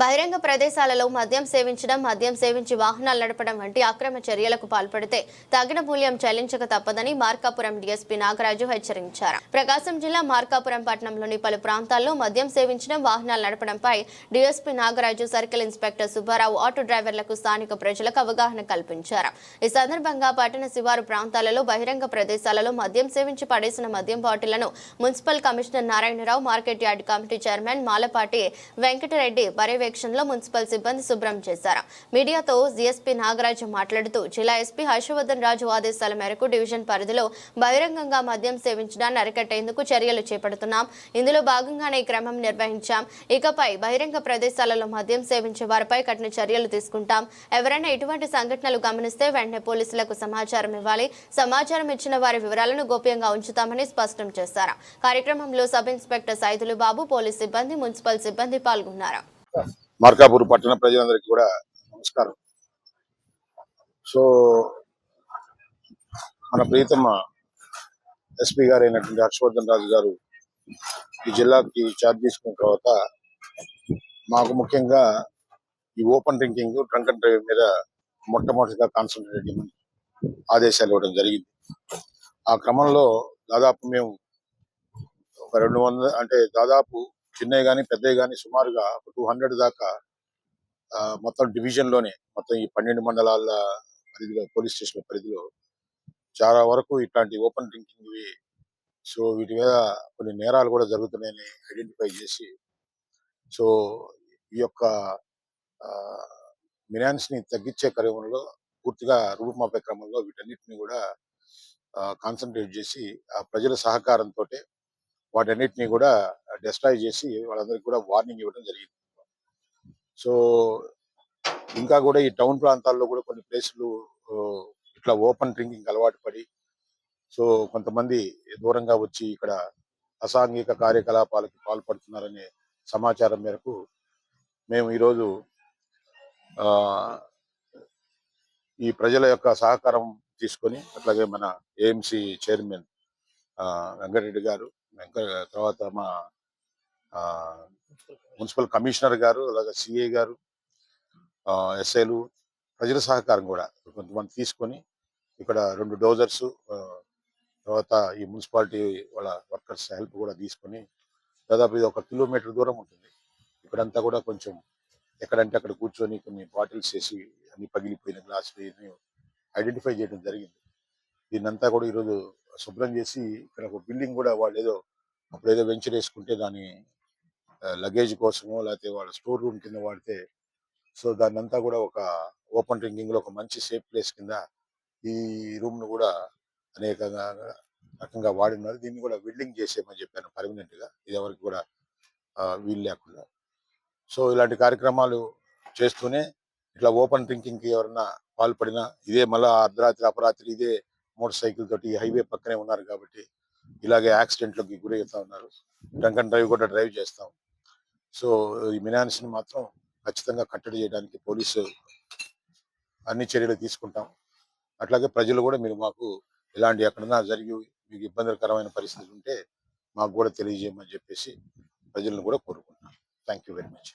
బహిరంగ ప్రదేశాలలో మద్యం సేవించడం మద్యం సేవించి వాహనాలు నడపడం వంటి అక్రమ చర్యలకు పాల్పడితే తగిన మూల్యం చెల్లించక తప్పదని మార్కాపురం డీఎస్పీ నాగరాజు హెచ్చరించారు. ప్రకాశం జిల్లా మార్కాపురం పట్టణంలోని పలు ప్రాంతాల్లో మద్యం సేవించడం వాహనాలు నడపడంపై DSP Nagaraju circle inspector Subbarao auto డ్రైవర్లకు స్థానిక ప్రజలకు అవగాహన కల్పించారు. ఈ సందర్భంగా పట్టణ శివారు ప్రాంతాలలో బహిరంగ ప్రదేశాలలో మద్యం సేవించి పడేసిన మద్యం బాటిళ్ళను municipal commissioner Narayanarao market yard committee chairman Malapati Venkatareddy పర్యవేక్షణలో మున్సిపల్ సిబ్బంది శుభ్రం చేశారు. మీడియాతో జీఎస్పీ నాగరాజు మాట్లాడుతూ జిల్లా ఎస్పీ హర్షవర్ధన్ రాజు ఆదేశాల మేరకు డివిజన్ పరిధిలో బహిరంగంగా మద్యం సేవించడాన్ని అరికట్టేందుకు చర్యలు చేపడుతున్నాం. ఇందులో భాగంగానే ఈ క్రమం నిర్వహించాం. ఇకపై బహిరంగ ప్రదేశాలలో మద్యం సేవించే వారిపై కఠిన చర్యలు తీసుకుంటాం. ఎవరైనా ఇటువంటి సంఘటనలు గమనిస్తే వెంటనే పోలీసులకు సమాచారం ఇవ్వాలి. సమాచారం ఇచ్చిన వారి వివరాలను గోప్యంగా ఉంచుతామని స్పష్టం చేశారు. కార్యక్రమంలో sub inspector Saidulu Babu police సిబ్బంది మున్సిపల్ సిబ్బంది పాల్గొన్నారు. మార్కాపూర్ పట్టణ ప్రజలందరికీ కూడా నమస్కారం. సో మన ప్రీతమ్మ ఎస్పీ గారు అయినటువంటి హర్షవర్ధన్ రాజు గారు ఈ జిల్లాకి ఛార్జ్ తీసుకున్న తర్వాత మాకు ముఖ్యంగా ఈ open drinking drunk and drive మీద మొట్టమొదటిగా కాన్సన్ట్రేట్ చేయమని ఆదేశాలు ఇవ్వడం జరిగింది. ఆ క్రమంలో దాదాపు మేము ఒక రెండు వందల అంటే దాదాపు చిన్నవి కానీ పెద్దవి కానీ సుమారుగా ఒక టూ హండ్రెడ్ దాకా మొత్తం డివిజన్లోనే మొత్తం ఈ పన్నెండు మండలాల పరిధిలో పోలీస్ స్టేషన్ పరిధిలో చాలా వరకు ఇట్లాంటి ఓపెన్ డ్రింకింగ్ సో వీటి మీద కొన్ని నేరాలు కూడా జరుగుతున్నాయని ఐడెంటిఫై చేసి సో ఈ యొక్క మినాన్స్ని తగ్గించే క్రమంలో పూర్తిగా రూపుమాపే క్రమంలో వీటన్నిటిని కూడా కాన్సన్ట్రేట్ చేసి ఆ ప్రజల సహకారంతో వాటన్నిటిని కూడా డిస్ట్రాయ్ చేసి వాళ్ళందరికీ కూడా వార్నింగ్ ఇవ్వడం జరిగింది. సో ఇంకా కూడా ఈ టౌన్ ప్రాంతాల్లో కూడా కొన్ని ప్లేసులు ఇట్లా ఓపెన్ డ్రింకింగ్ అలవాటు పడి సో కొంతమంది దూరంగా వచ్చి ఇక్కడ అసాంఘిక కార్యకలాపాలకు పాల్పడుతున్నారనే సమాచారం మేరకు మేము ఈరోజు ఆ, ఈ ప్రజల యొక్క సహకారం తీసుకొని అట్లాగే మన ఏఎంసి చైర్మన్ ఆ, వెంకటరెడ్డి గారు వెంక తర్వాత మా ఆ, మున్సిపల్ కమిషనర్ గారు అలాగే సిఏ గారు ఎస్ఐలు ప్రజల సహకారం కూడా కొంతమంది తీసుకొని ఇక్కడ రెండు డోజర్స్ తర్వాత ఈ మున్సిపాలిటీ వాళ్ళ వర్కర్స్ హెల్ప్ కూడా తీసుకొని దాదాపు ఇది ఒక కిలోమీటర్ దూరం ఉంటుంది. ఇక్కడంతా కూడా కొంచెం ఎక్కడంటే అక్కడ కూర్చొని కొన్ని బాటిల్స్ వేసి అన్ని పగిలిపోయిన గ్లాసులు ఐడెంటిఫై చేయడం జరిగింది. దీన్నంతా కూడా ఈరోజు శుభ్రం చేసి ఇక్కడ ఒక బిల్డింగ్ కూడా వాళ్ళు ఏదో అప్పుడు ఏదో వెంచర్ వేసుకుంటే దాని లగేజ్ కోసమో లేకపోతే వాళ్ళ స్టోర్ రూమ్ కింద వాడితే సో దాన్ని అంతా కూడా ఒక ఓపెన్ డ్రింకింగ్లో ఒక మంచి సేఫ్ ప్లేస్ కింద ఈ రూమ్ను కూడా అనేక రకంగా వాడినారు దీన్ని కూడా బిల్డింగ్ చేసేయమని చెప్పాను పర్మనెంట్గా. ఇది ఎవరికి కూడా వీలు లేకుండా. సో ఇలాంటి కార్యక్రమాలు చేస్తూనే ఇట్లా ఓపెన్ డ్రింకింగ్కి ఎవరన్నా పాల్పడినా ఇదే మళ్ళా అర్ధరాత్రి అపరాత్రి ఇదే మోటార్ సైకిల్ తోటి హైవే పక్కనే ఉన్నారు కాబట్టి ఇలాగే యాక్సిడెంట్లకి గురి అవుతా ఉన్నారు. డ్రంక్ అండ్ డ్రైవ్ కూడా డ్రైవ్ చేస్తాం. సో ఈ మినాన్స్ని మాత్రం ఖచ్చితంగా కట్టడి చేయడానికి పోలీసు అన్ని చర్యలు తీసుకుంటాం. అట్లాగే ప్రజలు కూడా మీరు మాకు ఇలాంటి ఎక్కడన్నా జరిగి మీకు ఇబ్బందికరమైన పరిస్థితులు ఉంటే మాకు కూడా తెలియజేయమని చెప్పేసి ప్రజలను కూడా కోరుకుంటున్నాం. Thank you very much.